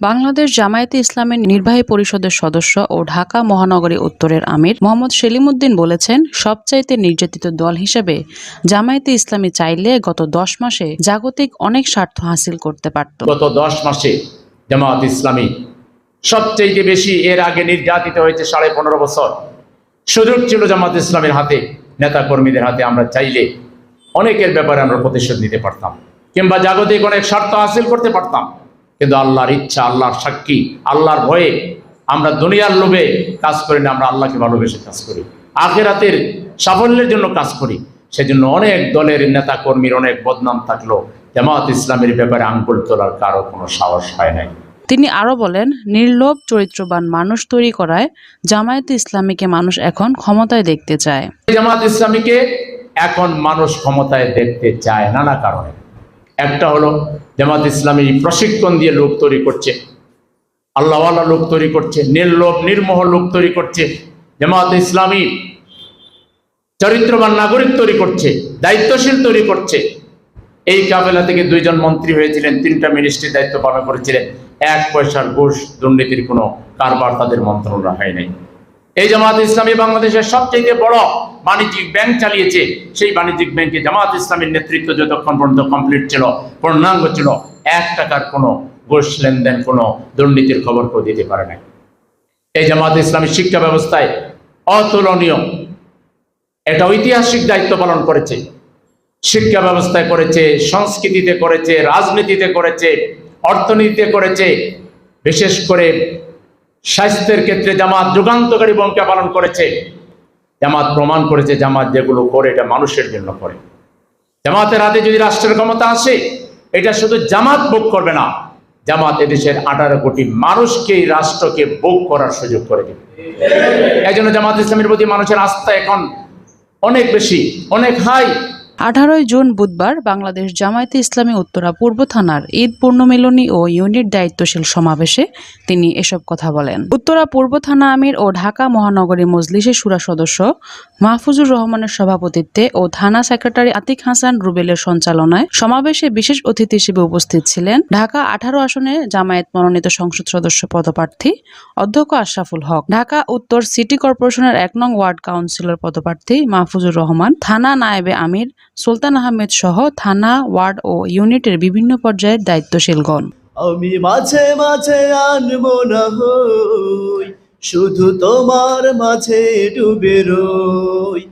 বাংলাদেশ জামায়াতে ইসলামের নির্বাহী পরিষদের সদস্য ও ঢাকা মহানগরী উত্তরের আমির মোহাম্মদ সেলিমউদ্দিন বলেছেন, সবচাইতে নির্যাতিত দল হিসেবে জামায়াতে ইসলামী চাইলে গত দশ মাসে জাগতিক অনেক স্বার্থ হাসিল করতে পারত। গত দশ মাসে জামাত ইসলামী সবচেয়ে বেশি এর আগে নির্যাতিত হয়েছে সাড়ে পনেরো বছর। সুযোগ ছিল জামাত ইসলামের হাতে নেতা কর্মীদের হাতে আমরা চাইলে অনেকের ব্যাপারে আমরা প্রতিশোধ নিতে পারতাম। কিংবা জাগতিক অনেক স্বার্থ হাসিল করতে পারতাম। কিন্তু আল্লাহর ইচ্ছা আল্লাহর সাক্ষী আল্লাহর ভয়ে আমরা দুনিয়ার লোভে কাজ করি না আমরা আল্লাহকে ভালোবেসে কাজ করি। আখেরাতের সাফল্যের জন্য কাজ করি। সেজন্য অনেক দলের নেতা কর্মীর অনেক বদনাম থাকল। জামাত ইসলামের ব্যাপারে আঙ্গুল তোলার কারও কোনো সাহস হয় নাই। তিনি আরও বলেন নির্লোভ চরিত্রবান মানুষ তৈরি করায় জামায়াতে ইসলামীকে মানুষ এখন ক্ষমতায় দেখতে চায়। জামাত ইসলামীকে এখন মানুষ ক্ষমতায় দেখতে চায় নানা কারণে। একটা হলো জামাত ইসলামী প্রশিক্ষণ দিয়ে লোক তৈরি করছে। আল্লাহওয়ালা লোক তৈরি করছে, নির্লোভ, নির্মোহ লোক তৈরি করছে, জামাত ইসলামী চরিত্রবান নাগরিক তৈরি করছে, দায়িত্বশীল তৈরি করছে। এই কাবেলা থেকে দুইজন মন্ত্রী হয়েছিলেন, তিনটা মিনিস্ট্রির দায়িত্ব পালন করেছিলেন। এক পয়সার ঘুষ দুর্নীতির কোনো কারবার তাদের মন্ত্রণা হয় নাই। এই জামাত ইসলামী বাংলাদেশের সবচেয়ে বড় বাণিজ্যিক ব্যাংক চালিয়েছে। সেই বাণিজ্যিক ব্যাংকে জামাত ইসলামের নেতৃত্ব যতক্ষণ পর্যন্ত কমপ্লিট ছিল, পূর্ণাঙ্গ ছিল, এক টাকার কোনো ঘুষ লেনদেন, কোনো দুর্নীতির খবর কেউ দিতে পারে নাই। এই জামাত ইসলামী শিক্ষা ব্যবস্থায় অতুলনীয়। একটা ঐতিহাসিক দায়িত্ব পালন করেছে। শিক্ষা ব্যবস্থায় করেছে, সংস্কৃতিতে করেছে, রাজনীতিতে করেছে, অর্থনীতিতে করেছে। বিশেষ করে স্বাস্থ্যের ক্ষেত্রে জামাত যুগান্তকারী ভূমিকা পালন করেছে। জামাত প্রমাণ করেছে জামাত যেগুলো করে এটা মানুষের জন্য করে। জামাতের হাতে যদি রাষ্ট্রের ক্ষমতা আসে, এটা শুধু জামাত ভোগ করবে না, জামাত এদেশের আঠারো কোটি মানুষকে রাষ্ট্রকে ভোগ করার সুযোগ করে দেবে। এই জন্য জামাত ইসলামের প্রতি মানুষের আস্থা এখন অনেক বেশি, অনেক হাই। আঠারোই জুন বুধবার বাংলাদেশ জামায়াতে ইসলামী উত্তরা পূর্ব থানার ঈদ, পূর্ণমিলনী ও ইউনিট দায়িত্বশীল সমাবেশে তিনি এসব কথা বলেন। উত্তরা পূর্ব থানা আমির ও ঢাকা মহানগরী মজলিসের সুরা সদস্য মাহফুজুর রহমানের সভাপতিত্বে ও থানা সেক্রেটারি আতিক হাসান রুবেলের সঞ্চালনায় সমাবেশে বিশেষ অতিথি হিসেবে উপস্থিত ছিলেন ঢাকা আঠারো আসনে জামায়াত মনোনীত সংসদ সদস্য পদপ্রার্থী অধ্যক্ষ আশরাফুল হক, ঢাকা উত্তর সিটি কর্পোরেশনের এক নং ওয়ার্ড কাউন্সিলর পদপ্রার্থী মাহফুজুর রহমান, থানা নায়েবে আমির সুলতান আহমেদ সহ থানা ওয়ার্ড ও ইউনিটের বিভিন্ন পর্যায়ের দায়িত্বশীলগণ। আমি মাঝে মাঝে হই। শুধু তোমার মাঝে ডুবে রই।